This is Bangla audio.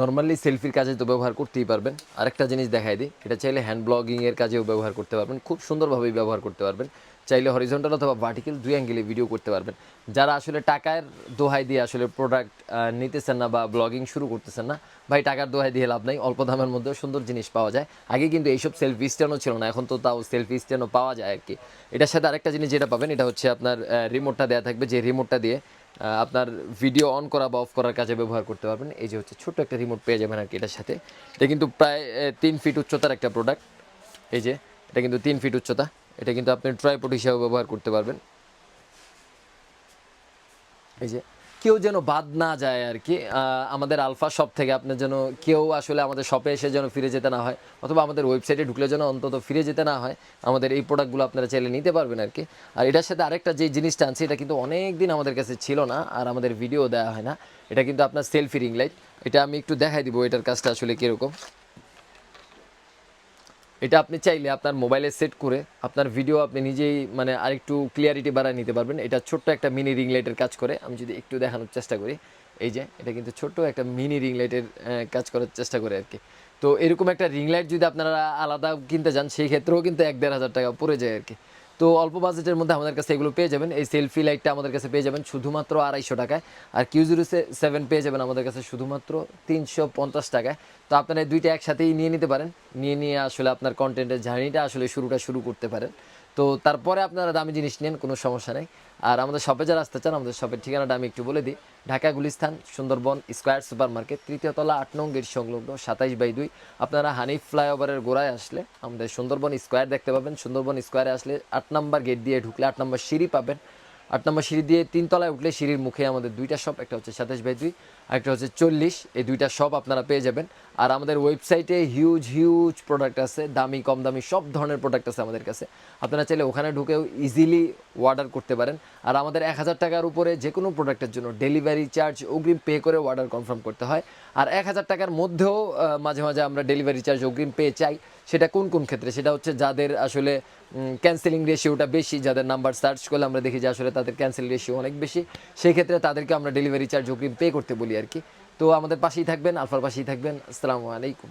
নর্মালি সেলফির কাজে তো ব্যবহার করতেই পারবেন। আরেকটা জিনিস দেখাই দিই, এটা চাইলে হ্যান্ড ব্লগিংয়ের কাজেও ব্যবহার করতে পারবেন। খুব সুন্দরভাবেই ব্যবহার করতে পারবেন। চাইলে হরিজন্টাল অথবা ভার্টিক্যাল দুই অ্যাঙ্গেলে ভিডিও করতে পারবেন। যারা আসলে টাকার দোহাই দিয়ে আসলে প্রোডাক্ট নিতেছেন না বা ব্লগিং শুরু করতেছেন না, ভাই টাকার দোহাই দিয়ে লাভ নাই, অল্প দামের মধ্যেও সুন্দর জিনিস পাওয়া যায়। আগে কিন্তু এইসব সেলফি স্ট্যান্ডও ছিল না, এখন তো তাও সেলফি স্ট্যান্ডও পাওয়া যায় আর কি। এটার সাথে আরেকটা জিনিস যেটা পাবেন, এটা হচ্ছে আপনার রিমোটটা দেওয়া থাকবে। যে রিমোটটা দিয়ে আপনার ভিডিও অন করা বা অফ করার কাজে ব্যবহার করতে পারবেন। এই যে হচ্ছে ছোট্ট একটা রিমোট পেয়ে যাবেন আর কি এটার সাথে। এটা কিন্তু প্রায় তিন ফিট উচ্চতার একটা প্রোডাক্ট এই যে, এটা কিন্তু তিন ফিট উচ্চতা। এটা কিন্তু আপনি ট্রাইপোর্ট হিসাবে ব্যবহার করতে পারবেন। এই যে কেউ যেন বাদ না যায় আর কি আমাদের আলফা শপ থেকে আপনার যেন কেউ আসলে আমাদের শপে এসে যেন ফিরে যেতে না হয়, অথবা আমাদের ওয়েবসাইটে ঢুকলে যেন অন্তত ফিরে যেতে না হয়, আমাদের এই প্রোডাক্টগুলো আপনারা চাইলে নিতে পারবেন আর কি। আর এটার সাথে আরেকটা যে জিনিসটা আনছে, এটা কিন্তু অনেক দিন আমাদের কাছে ছিল না, আর আমাদের ভিডিও দেওয়া হয় না, এটা কিন্তু আপনার সেলফি রিং লাইট এটা আমি একটু দেখাই দিব, এটার কাজটা আসলে কীরকম। এটা আপনি চাইলে আপনার মোবাইলে সেট করে আপনার ভিডিও আপনি নিজেই মানে আরেকটু ক্লিয়ারিটি বাড়ায় নিতে পারবেন। এটা ছোট্ট একটা মিনি রিং লাইটের কাজ করে। আমি যদি একটু দেখানোর চেষ্টা করি, এই যে, এটা কিন্তু ছোট্ট একটা মিনি রিং লাইটের কাজ করার চেষ্টা করে আর কি তো এরকম একটা রিং লাইট যদি আপনারা আলাদা কিনতে যান সেই ক্ষেত্রেও কিন্তু এক দেড় হাজার টাকা পড়ে যায় আর কি তো অল্প বাজেটের মধ্যে আমাদের কাছে এগুলো পেয়ে যাবেন। এই সেলফি লাইটটা আমাদের কাছে পেয়ে যাবেন শুধুমাত্র আড়াইশো টাকায়। আর কিউ জিরো সেভেন পেয়ে যাবেন আমাদের কাছে শুধুমাত্র তিনশো পঞ্চাশ টাকায়। তো আপনারা দুইটা একসাথেই নিয়ে নিতে পারেন। নিয়ে নিয়ে আসলে আপনার কন্টেন্টের জার্নিটা আসলে শুরুটা শুরু করতে পারেন। তো তারপরে আপনারা দামি জিনিস নেন, কোনো সমস্যা নেই। আর আমাদের শপে যারা আসতে চান, আমাদের শপের ঠিকানাটা আমি একটু বলে দিই। Dhaka Gulistan Sundarban square super market তৃতীয়তলা আট নং গেট সংলগ্ন সাতাইশ বাই দুই। আপনারা হানিফ ফ্লাইওভারের গোড়ায় আসলে আমাদের সুন্দরবন স্কোয়ার দেখতে পাবেন। সুন্দরবন স্কোয়ারে আসলে আট নম্বর গেট দিয়ে ঢুকলে আট নম্বর সিঁড়ি পাবেন। আট নম্বর সিঁড়ি দিয়ে তিনতলায় উঠলে সিঁড়ির মুখে আমাদের দুইটা শপ একটা হচ্ছে সাতাশ বাই দুই, আর একটা হচ্ছে চল্লিশ। এই দুইটা শপ আপনারা পেয়ে যাবেন। আর আমাদের ওয়েবসাইটে হিউজ হিউজ প্রোডাক্ট আছে, দামি, কম দামি, সব ধরনের প্রোডাক্ট আছে আমাদের কাছে। আপনারা চাইলে ওখানে ঢুকেও ইজিলি অর্ডার করতে পারেন। আর আমাদের এক হাজার টাকার উপরে যে কোনো প্রোডাক্টের জন্য ডেলিভারি চার্জ অগ্রিম পে করে অর্ডার কনফার্ম করতে হয়। আর এক হাজার টাকার মধ্যেও মাঝে মাঝে আমরা ডেলিভারি চার্জ অগ্রিম পে চাই। সেটা কোন কোন ক্ষেত্রে? সেটা হচ্ছে যাদের আসলে ক্যান্সেলিং রেশিওটা বেশি, যাদের নাম্বার সার্চ করলে আমরা দেখি যে আসলে তাদের ক্যান্সেল রেশিও অনেক বেশি। সেই ক্ষেত্রে তাদেরকে আমরা ডেলিভারি চার্জ অগ্রিম পে করতে বলি আর কি। তো আমাদের পাশেই থাকবেন, আলফার পাশেই থাকবেন। আসসালামু আলাইকুম।